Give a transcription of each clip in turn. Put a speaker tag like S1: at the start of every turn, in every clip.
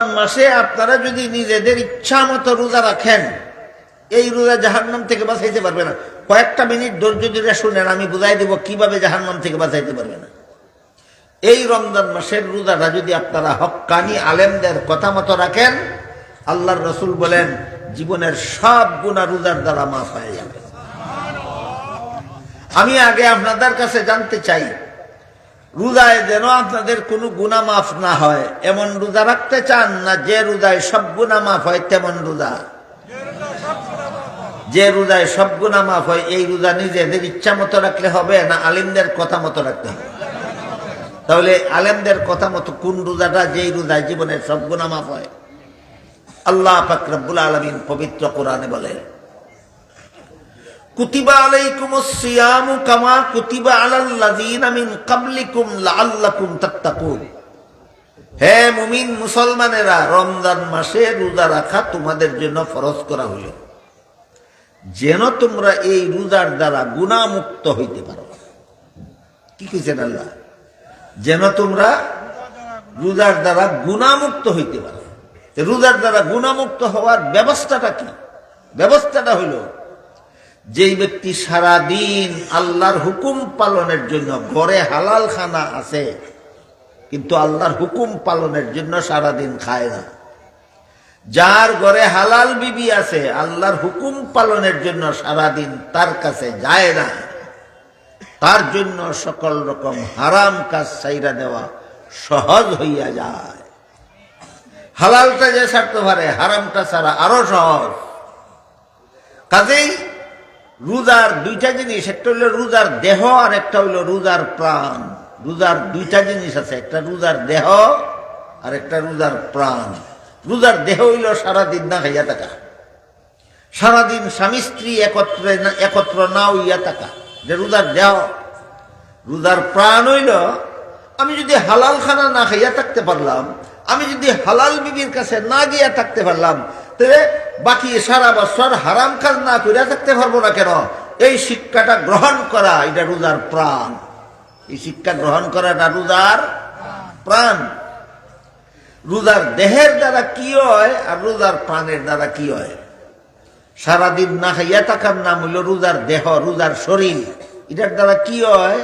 S1: মাসে আপনারা যদি নিজেদের ইচ্ছা মতো রোজা রাখেন, এই রোজা জাহান্নাম থেকে বাঁচাইতে পারবে না। কয়েকটা মিনিট ধৈর্য ধরে শুনেন, আমি বুঝাই দেব কীভাবে জাহান্নাম থেকে বাঁচাইতে পারবে না। এই রমজান মাসের রোজাটা যদি আপনারা হক্কানি আলেমদের কথা মতো রাখেন, আল্লাহর রসুল বলেন, জীবনের সব গুণা রোজার দ্বারা মাফ হয়ে যাবে। আমি আগে আপনাদের কাছে জানতে চাই রোজায় যেন আপনাদের কোনো গুণা মাফ না হয়, এমন রোজা রাখতে চান না, যে রোজায় সব গুণা মাফ হয় তেমন রোজা। যে রোজায় সব গুণা মাফ হয়, এই রোজা নিজেদের ইচ্ছা মতো রাখলে হবে না, আলিমদের কথা মতো রাখতে হবে। তাহলে আলেমদের কথা মতো কোন রোজাটা, যেই রোজায় জীবনের সব গুণা মাফ হয়? আল্লাহ ফাকরাবুল আলমিন পবিত্র কোরআনে বলে কুতিবা আলাইকুম কামা কুতিবা মিন মুমিন মুসলমানেরা, রমজান মাসে তোমাদের জন্য ফরজ করা যেন তোমরা এই রোজার দ্বারা গুণামুক্ত হইতে পারো। কি কইছেন আল্লাহ? যেন তোমরা রোজার দ্বারা গুণামুক্ত হইতে পারো। রোজার দ্বারা গুণামুক্ত হওয়ার ব্যবস্থাটা কি? ব্যবস্থাটা হইল যেই ব্যক্তি সারা দিন আল্লাহর হুকুম পালনের জন্য ঘরে হালাল খানা আছে, কিন্তু আল্লাহর হুকুম পালনের জন্য সারা দিন খায় না। যার ঘরে হালাল বিবি আছে, আল্লাহর হুকুম পালনের জন্য সারা দিন তার কাছে যায় না। তার জন্য সকল রকম হারাম কাজ সাইরা দেওয়া সহজ হইয়া যায়। হালালটা যে ছাড়তে পারে, হারামটা ছাড়া আরও সহজ। কাজেই রোজার দুইটা জিনিস, একটা হইল রোজার দেহ আর একটা হইল রোজার প্রাণ। রোজার দুইটা জিনিস আছে, একটা রোজার দেহ আর একটা রোজার প্রাণ। রোজার দেহ হইল সারাদিন না খাইয়া থাকা। সারাদিন স্বামী স্ত্রী একত্রে একত্র না হইয়া থাকা, যে রোজার দেহ। রোজার প্রাণ হইল, আমি যদি হালাল খানা না খাইয়া থাকতে পারলাম, আমি যদি হালাল বিবির কাছে না গিয়া থাকতে পারলাম, তাহলে বাকি সারা বছর হারাম কাজ না করিয়া থাকতে পারব না কেন? এই শিক্ষাটা গ্রহণ করা এটা রোজার প্রাণ। এই শিক্ষা গ্রহণ করাটা রোজার প্রাণ। রোজার দেহের দ্বারা কি হয় আর রোজার প্রাণের দ্বারা কি হয়? সারাদিন না খাইয়া থাকার নাম হইল রোজার দেহ, রোজার শরীর। এটার দ্বারা কি হয়?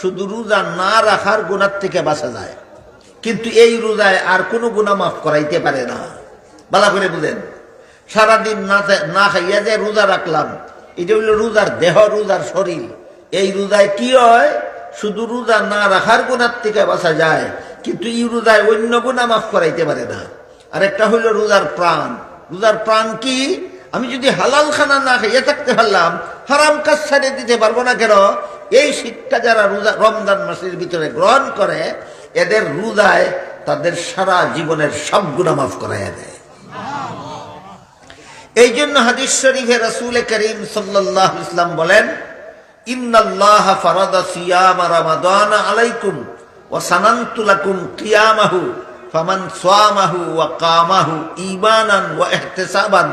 S1: শুধু রোজা না রাখার গুণার থেকে বাঁচা যায়। কিন্তু এই রোজায় আর কোনো গুণা মাফ করাইতে পারে না। বালা করে বুঝেন। সারাদিন না না খাইয়া যে রোজা রাখলাম, এটা হইল রোজার দেহ, রোজার শরীর। এই রোজায় কি হয়? শুধু রোজা না রাখার গুণার থেকে বাঁচা যায়, কিন্তু এই রোজায় অন্য গুণা মাফ করাইতে পারে না। আর একটা হইল রোজার প্রাণ। রোজার প্রাণ কি? আমি যদি হালাল খানা না খাইয়ে থাকতে পারলাম, হারাম কাজ ছাড়িয়ে দিতে পারব না কেন? এই শিক্ষা যারা রোজা রমজান মাসের ভিতরে গ্রহণ করে, এদের রোজায় তাদের সারা জীবনের সব গুণা মাফ করাইয়া দেয়। এই জন্য হাদিস শরীফে রাসূল করিম আলাইহি ইসলাম বলেন, ইন্নাল্লাহ ফারাদা সিয়াম রামাদান আলাইকুম ওয়া সানানতু লাকুম কিয়ামাহু ফামান সামাহু ওয়া কামাহু ঈমানান ওয়া ইহতিসাবান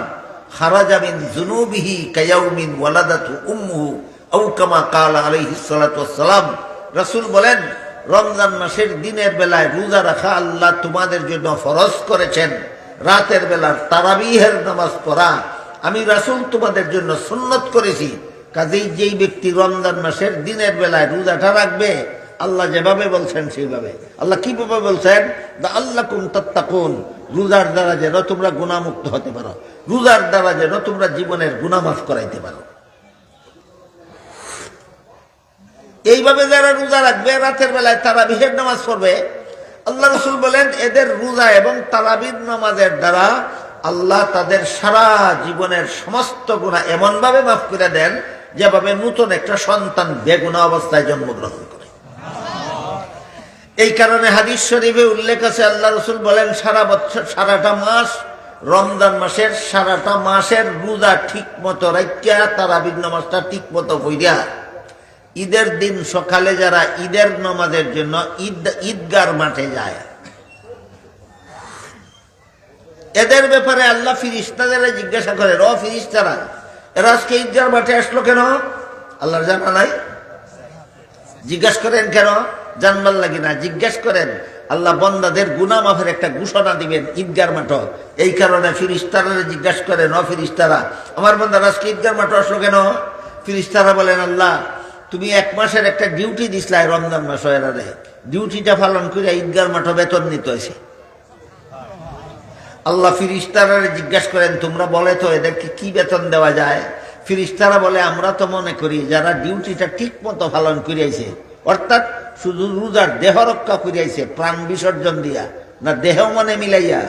S1: খারাজা মিন যুনুবিহি কায়াউমিন ওয়ালাদাতু উম্মুহু আও কামা ক্বালা আলাইহিস সালাতু বলেন, রমজান মাসের দিনের বেলায় রোজা রাখা আল্লাহ তোমাদের জন্য ফরজ করেছেন। রাতের বেলার তারাবিহের নামাজ পড়া। আমি রাসুল তোমাদের জন্য সুন্নত করেছি। কাজেই যেই ব্যক্তি রমজান মাসের দিনের বেলায় রোজাটা রাখবে, আল্লাহ যেভাবে বলছেন সেইভাবে। আল্লাহ কীভাবে বলছেন? দা আল্লাহ কুম তত্তাকুন। রোজার দ্বারা যেন তোমরা গুণামুক্ত হতে পারো। রোজার দ্বারা যেন তোমরা জীবনের গুণামাফ করাইতে পারো। এইভাবে যারা রোজা রাখবে, রাতের বেলায় তারা বিহের নামাজ পড়বে আল্লাহ রসুল বলেন, এদের রোজা এবং তারাবির নামাজের দ্বারা আল্লাহ তাদের সারা জীবনের সমস্ত গুণা এমনভাবে মাফ করে দেন, যেভাবে নতুন একটা সন্তান বেগুনা অবস্থায় জন্মগ্রহণ করে। এই কারণে হাদিস শরীফে উল্লেখ আছে, আল্লাহ রসুল বলেন, সারা বছর, সারাটা মাস, রমজান মাসের সারাটা মাসের রোজা ঠিক মতো রাখিয়া তারাবির নামাজটা ঠিক মতো বইয়া ঈদের দিন সকালে যারা ঈদের নামাজের জন্য ঈদ, ঈদগার মাঠে যায়। এদের ব্যাপারে আল্লাহ ফিরিস্তাদের জিজ্ঞাসা করে র ফিরিস্তারা, এরা আজকে ঈদগার মাঠে আসলো কেন? আল্লাহর জানা নাই। জিজ্ঞাসা করেন, কেন? জানবার লাগি না। জিজ্ঞাসা করেন, আল্লাহ বন্দাদের গুনা মাফের একটা ঘোষণা দিবেন ঈদগার মাঠ। এই কারণে ফিরিস্তারা জিজ্ঞাসা করেন ফিরিস্তারা, আমার বন্দার আজকে ঈদগার মাঠ আসলো কেন? ফিরিস্তারা বলেন, আল্লাহ তুমি এক মাসের একটা ডিউটি দিসলাই রমজান মাস এরারে ডিউটিটা পালন করে ঈদগার মাঠ বেতন নিতে হয়েছে আল্লাহ ফিরিস্তারা জিজ্ঞাসা করেন, তোমরা বলে তো এদেরকে কি বেতন দেওয়া যায়? ফিরিস্তারা বলে, আমরা তো মনে করি যারা ডিউটিটা ঠিক মতো পালন করিয়াছে অর্থাৎ শুধু রোজার দেহ রক্ষা করিয়াছে প্রাণ বিসর্জন দিয়া, না দেহ মনে মিলাইয়া।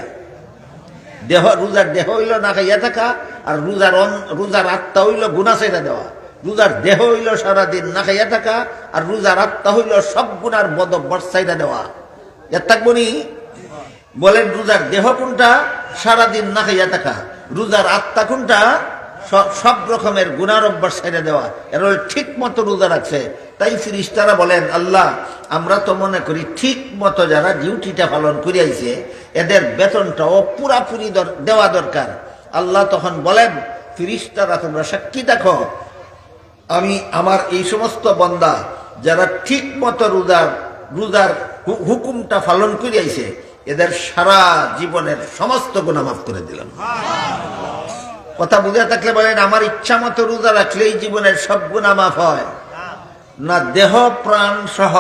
S1: দেহ, রোজার দেহ হইল না খাইয়া থাকা, আর রোজার রোজার আত্মা হইল গুণা ছেড়ে দেওয়া। রোজার দেহ হইল সারাদিন না খাইয়া থাকা, আর রোজার আত্মা হইল সব গুণার বদ বর্ষাইটা দেওয়া। এর থাকবনি বলেন, রোজার দেহ কোনটা? সারাদিন না খাইয়া থাকা। রোজার আত্মা কোনটা? সব- রকমের গুণার অভ্যাস দেওয়া। এর ঠিক মতো রোজা রাখছে। তাই ফিরিস্তারা বলেন, আল্লাহ, আমরা তো মনে করি ঠিক মতো যারা ডিউটিটা পালন করিয়াছে এদের বেতনটাও পুরাপুরি দেওয়া দরকার। আল্লাহ তখন বলেন, ফিরিস্তারা তোমরা সাক্ষী দেখো আমি আমার এই সমস্ত বন্দা যারা ঠিক মতো রোজার রোজার হুকুমটা পালন করিয়াছে এদের সারা জীবনের সমস্ত গুণা মাফ করে দিলাম। কথা বুঝে থাকলে বলেন, আমার ইচ্ছা মতো রোজা রাখলেই জীবনের সব গুণা মাফ হয়। না দেহ, প্রাণ সহ।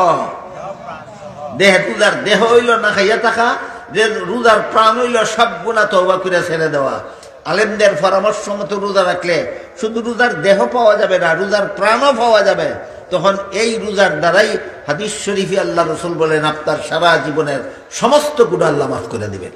S1: দেহ, রোজার দেহ হইল না খাইয়া থাকা, যে রোজার প্রাণ হইল সব গুণা তৌবা করে ছেড়ে দেওয়া। আলেমদের পরামর্শ মতো রোজা রাখলে শুধু রোজার দেহ পাওয়া যাবে না, রোজার প্রাণও পাওয়া যাবে। তখন এই রোজার দ্বারাই হাদিস শরীফি আল্লাহ রসুল বলেন, আপনার সারা জীবনের সমস্ত গুণ আল্লাহ মাফ করে দিবেন।